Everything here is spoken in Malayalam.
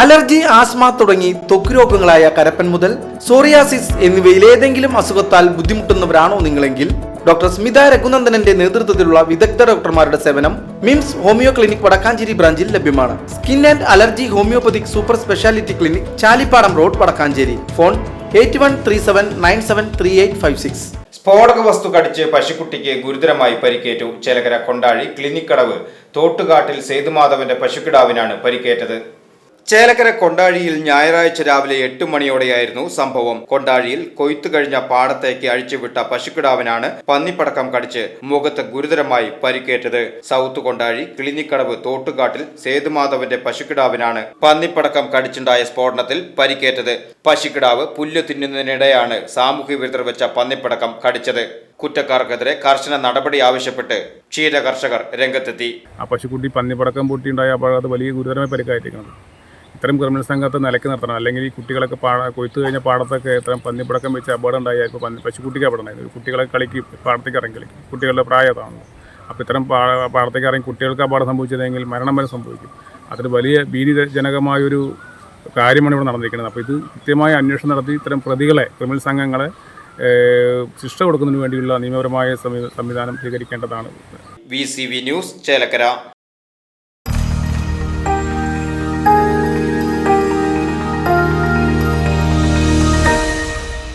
അലർജി ആസ്മ തുടങ്ങി ത്വക്ക് രോഗങ്ങളായ കരപ്പൻ മുതൽ സോറിയാസിസ് എന്നിവയിൽ ഏതെങ്കിലും അസുഖത്താൽ ബുദ്ധിമുട്ടുന്നവരാണോ നിങ്ങളെങ്കിൽ? ഡോക്ടർ സ്മിത രഘുനന്ദനന്റെ നേതൃത്വത്തിലുള്ള വിദഗ്ധ ഡോക്ടർമാരുടെ സേവനം മിംസ് ഹോമിയോ ക്ലിനിക് വടക്കാഞ്ചേരി ബ്രാഞ്ചിൽ ലഭ്യമാണ്. Skin and allergy homeopathic super speciality clinic Chalippadam road Vadakkanchery. Phone eight one three seven nine seven three eight five six. സ്ഫോടക വസ്തു കടിച്ച് പശുക്കുട്ടിക്ക് ഗുരുതരമായി പരിക്കേറ്റു ചേലകര കൊണ്ടാഴി ക്ലിനിക് കടവ് തോട്ടുകാട്ടിൽ സേതുമാധവന്റെ പശുക്കിടാവിനാണ് പരിക്കേറ്റത്. ചേലക്കര കൊണ്ടാഴിയിൽ ഞായറാഴ്ച രാവിലെ എട്ട് മണിയോടെയായിരുന്നു സംഭവം. കൊണ്ടാഴിയിൽ കൊയ്ത്തു കഴിഞ്ഞ പാടത്തേക്ക് അഴിച്ചുവിട്ട പശുക്കിടാവിനാണ് പന്നിപ്പടക്കം കടിച്ച് മുഖത്ത് ഗുരുതരമായി പരിക്കേറ്റത്. സൗത്ത് കൊണ്ടാഴി കിളിനിക്കടവ് തോട്ടുകാട്ടിൽ സേതുമാധവന്റെ പശുക്കിടാവിനാണ് പന്നിപ്പടക്കം കടിച്ചുണ്ടായ സ്ഫോടനത്തിൽ പരിക്കേറ്റത്. പശുക്കിടാവ് പുല്ല് തിന്നുന്നതിനിടെയാണ് സാമൂഹ്യ വിരുദ്ധർ വെച്ച പന്നിപ്പടക്കം കടിച്ചത്. കുറ്റക്കാർക്കെതിരെ കർശന നടപടി ആവശ്യപ്പെട്ട് ക്ഷീര കർഷകർ രംഗത്തെത്തി. ആ പശുക്കുട്ടി പന്നിപ്പടക്കം പൊട്ടിയുണ്ടായ അപ്പോഴത് വലിയ ഗുരുതരമായി പരിക്കായിരിക്കുന്നത് ഇത്തരം ക്രിമിനൽ സംഘത്തെ നിലയ്ക്ക് നിർത്തണം. അല്ലെങ്കിൽ ഈ കുട്ടികളൊക്കെ പാട കൊയ്ത്ത് കഴിഞ്ഞ പാടത്തൊക്കെ ഇത്തരം പന്നിപ്പടക്കം വെച്ച് അപകടം ഉണ്ടായാൽ ഇപ്പോൾ പന്നി പശുക്കുട്ടിക്ക് അപകടം ഉണ്ടായത് കുട്ടികളെ കളിക്ക് പാടത്തേക്ക് ഇറങ്ങി കളിക്കും കുട്ടികളുടെ പ്രായതാണല്ലോ അപ്പോൾ ഇത്തരം പാ പാടത്തേക്ക് ഇറങ്ങി കുട്ടികൾക്ക് അപകടം സംഭവിച്ചതെങ്കിൽ മരണം വരെ സംഭവിക്കും. അതൊരു വലിയ ഭീതിജനകമായൊരു കാര്യമാണ് ഇവിടെ നടന്നിരിക്കുന്നത്. അപ്പോൾ ഇത് കൃത്യമായ അന്വേഷണം നടത്തി ഇത്തരം പ്രതികളെ ക്രിമിനൽ സംഘങ്ങളെ ശിക്ഷ കൊടുക്കുന്നതിന് വേണ്ടിയുള്ള നിയമപരമായ സംവിധാനം സ്വീകരിക്കേണ്ടതാണ്. V C V news Chelakkara.